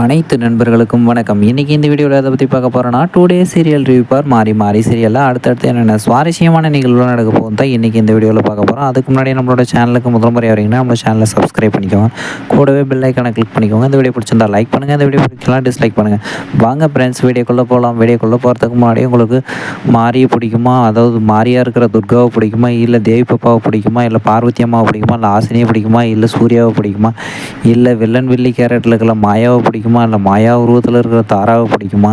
அனைத்து நண்பர்களுக்கும் வணக்கம். இன்றைக்கி இந்த வீடியோவில் அதை பற்றி பார்க்க போகிறோன்னா டூ டே சீரியல் ரிவ்யூப்பார் மாறி மாறி சீரியலில் அடுத்தடுத்து என்னென்ன சுவாரஸ்யமான நிகழ்வுகள் நடக்க போகும் தான் இன்றைக்கி இந்த வீடியோவில் பார்க்க போகிறோம் அதுக்கு முன்னாடி நம்மளோட சேனலுக்கு முதல் முறை வரீங்கன்னா நம்ம சேனலை சப்ஸ்கிரைப் பண்ணிக்கோங்க. கூடவே பெல் ஐக்கனை கிளிக் பண்ணிக்கோங்க. இந்த வீடியோ பிடிச்சிருந்தா லைக் பண்ணுங்கள் இந்த வீடியோ பிடிக்கலாம் டிஸ்லைக் பண்ணுங்கள் வாங்க ஃப்ரெண்ட்ஸ் வீடியோக்குள்ளே போகலாம் வீடியோக்குள்ளே போகிறதுக்கு முன்னாடி உங்களுக்கு மாரியை பிடிக்குமா? அதாவது மாரியாக இருக்கிற துர்காவை பிடிக்குமா? இல்லை தேவி பாப்பாவை பிடிக்குமா? இல்லை பார்வதி அம்மாவை பிடிக்குமா? இல்லை ஆசினியை பிடிக்குமா? இல்லை சூர்யாவை பிடிக்குமா? இல்லை வில்லன் வில்லி கேரட்டில் இருக்கிற மாயாவை பிடிக்கும்? பிடிக்குமா? இல்லை மாயா உருவத்தில் இருக்கிற தாராவை பிடிக்குமா?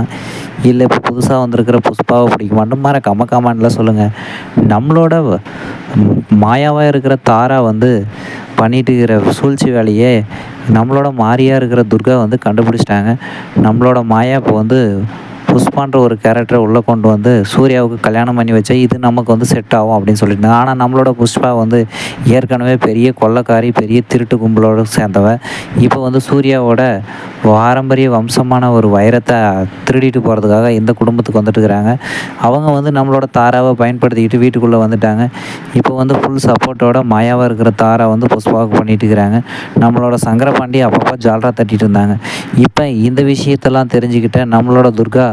இல்லை இப்போ புதுசாக வந்திருக்கிற புஷ்பாவை பிடிக்குமான்னு மாதிரி கம கமாண்டில் சொல்லுங்கள் நம்மளோட மாயாவாக இருக்கிற தாரா வந்து பண்ணிட்டு இருக்கிற சூழ்ச்சி வேலையே நம்மளோட மாரியாக இருக்கிற துர்கா வந்து கண்டுபிடிச்சிட்டாங்க. நம்மளோட மாயா இப்போ வந்து புஷ்பான்ற ஒரு கேரக்டரை உள்ளே கொண்டு வந்து சூர்யாவுக்கு கல்யாணம் பண்ணி வச்சா இது நமக்கு வந்து செட் ஆகும் அப்படின்னு சொல்லிட்டு ஆனால் நம்மளோட புஷ்பா வந்து ஏற்கனவே பெரிய கொள்ளக்காரி பெரிய திருட்டு கும்பலோடு சேர்ந்தவ. இப்போ வந்து சூர்யாவோட பாரம்பரிய வம்சமான ஒரு வைரத்தை திருடிட்டு போகிறதுக்காக இந்த குடும்பத்துக்கு வந்துட்டுருக்குறாங்க அவங்க வந்து நம்மளோட தாராவை பயன்படுத்திக்கிட்டு வீட்டுக்குள்ளே வந்துட்டாங்க. இப்போ வந்து ஃபுல் சப்போர்ட்டோட மாயாவாக இருக்கிற தாரா வந்து புஷ்பாவுக்கு பண்ணிட்டு இருக்கிறாங்க. நம்மளோட சங்கரபாண்டி அப்பப்போ ஜாலரா தட்டிட்டு இருந்தாங்க. இப்போ இந்த விஷயத்தெல்லாம் தெரிஞ்சுக்கிட்ட நம்மளோட துர்கா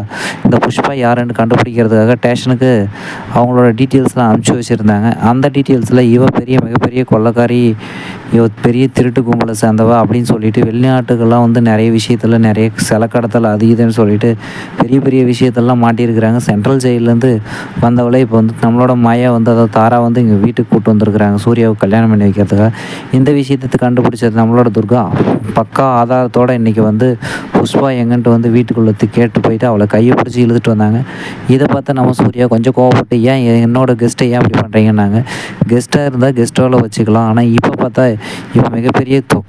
இந்த புஷ்பா யாருன்னு கண்டுபிடிக்கிறதுக்காக ஸ்டேஷனுக்கு அவங்களோட டீட்டெயில்ஸ்லாம் அனுப்பிச்சி வச்சுருந்தாங்க. அந்த டீட்டெயில்ஸில் இவ பெரிய மிகப்பெரிய கொள்ளக்காரி இவ பெரிய திருட்டு கும்பலை சேர்ந்தவ அப்படின்னு சொல்லிட்டு வெளிநாட்டுக்கெல்லாம் வந்து நிறைய விஷயத்தில் நிறைய செலக்கடத்தல் அது இதுன்னு சொல்லிட்டு பெரிய பெரிய விஷயத்தெல்லாம் மாட்டியிருக்கிறாங்க. சென்ட்ரல் ஜெயிலேருந்து வந்தவளே இப்போ வந்து நம்மளோட மாயா வந்து அதை தாரா வந்து இங்கே வீட்டுக்கு கூட்டு வந்திருக்கிறாங்க. சூர்யாவுக்கு கல்யாணம் பண்ணி வைக்கிறதுக்காக. இந்த விஷயத்தை கண்டுபிடிச்சது நம்மளோட துர்கா. பக்கா ஆதாரத்தோடு இன்றைக்கி வந்து புஷ்பா எங்கன்ட்டு வந்து வீட்டுக்குள்ளே கேட்டு போயிட்டு அவளை கையை பிடிச்சி இழுத்துட்டு வந்தாங்க. இதை பார்த்து நம்ம சூர்யா கொஞ்சம் கோவப்பட்டு ஏன் என்னோடய கெஸ்ட்டை ஏன் அப்படி பண்ணுறீங்கன்னாங்க கெஸ்ட்டாக இருந்தால் கெஸ்ட்டோவில் வச்சுக்கலாம். ஆனால் இப்போ பார்த்தா இப்போ மிகப்பெரிய தொ-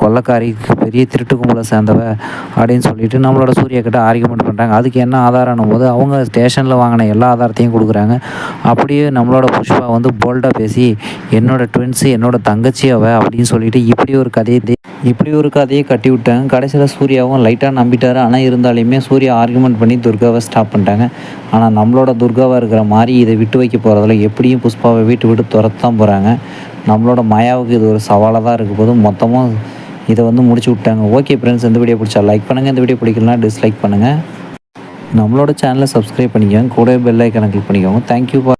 பெரிய திருட்டு கும்பலை சேர்ந்தவ அப்படின்னு சொல்லிட்டு நம்மளோட சூரிய கிட்ட ஆர்குமெண்ட் பண்ணுறாங்க அதுக்கு என்ன ஆதாரம்னும் போது அவங்க ஸ்டேஷனில் வாங்கின எல்லா ஆதாரத்தையும் கொடுக்குறாங்க. அப்படியே நம்மளோட புஷ்பா வந்து போல்டாக பேசி என்னோட ட்வின்ஸு என்னோட தங்கச்சி அவ அப்படின்னு சொல்லிட்டு இப்படி ஒரு கதையை இப்படி ஒரு கதையை கட்டி விட்டாங்க. கடைசியில் சூர்யாவும் லைட்டாக நம்பிட்டார். ஆனால் இருந்தாலுமே சூர்யா ஆர்குமெண்ட் பண்ணி துர்காவை ஸ்டாப் பண்ணிட்டாங்க. ஆனால் நம்மளோட துர்காவாக இருக்கிற மாதிரி இதை விட்டு வைக்க போகிறதில்ல எப்படியும் புஷ்பாவை வீட்டு விட்டு துரத்தான் போகிறாங்க நம்மளோட மாயாவுக்கு இது ஒரு சவாலாக தான் இருக்க போது மொத்தமும் இதை வந்து முடிச்சு விட்டாங்க. ஓகே ஃப்ரெண்ட்ஸ் இந்த வீடியோ பிடிச்சா லைக் பண்ணுங்கள் இந்த வீடியோ பிடிக்கலனா டிஸ்லைக் பண்ணுங்கள் நம்மளோட சேனலை சப்ஸ்கிரைப் பண்ணிக்கோங்க. கூட பெல் ஐக்கனை கிளிக் பண்ணிக்கோங்க. தேங்க்யூ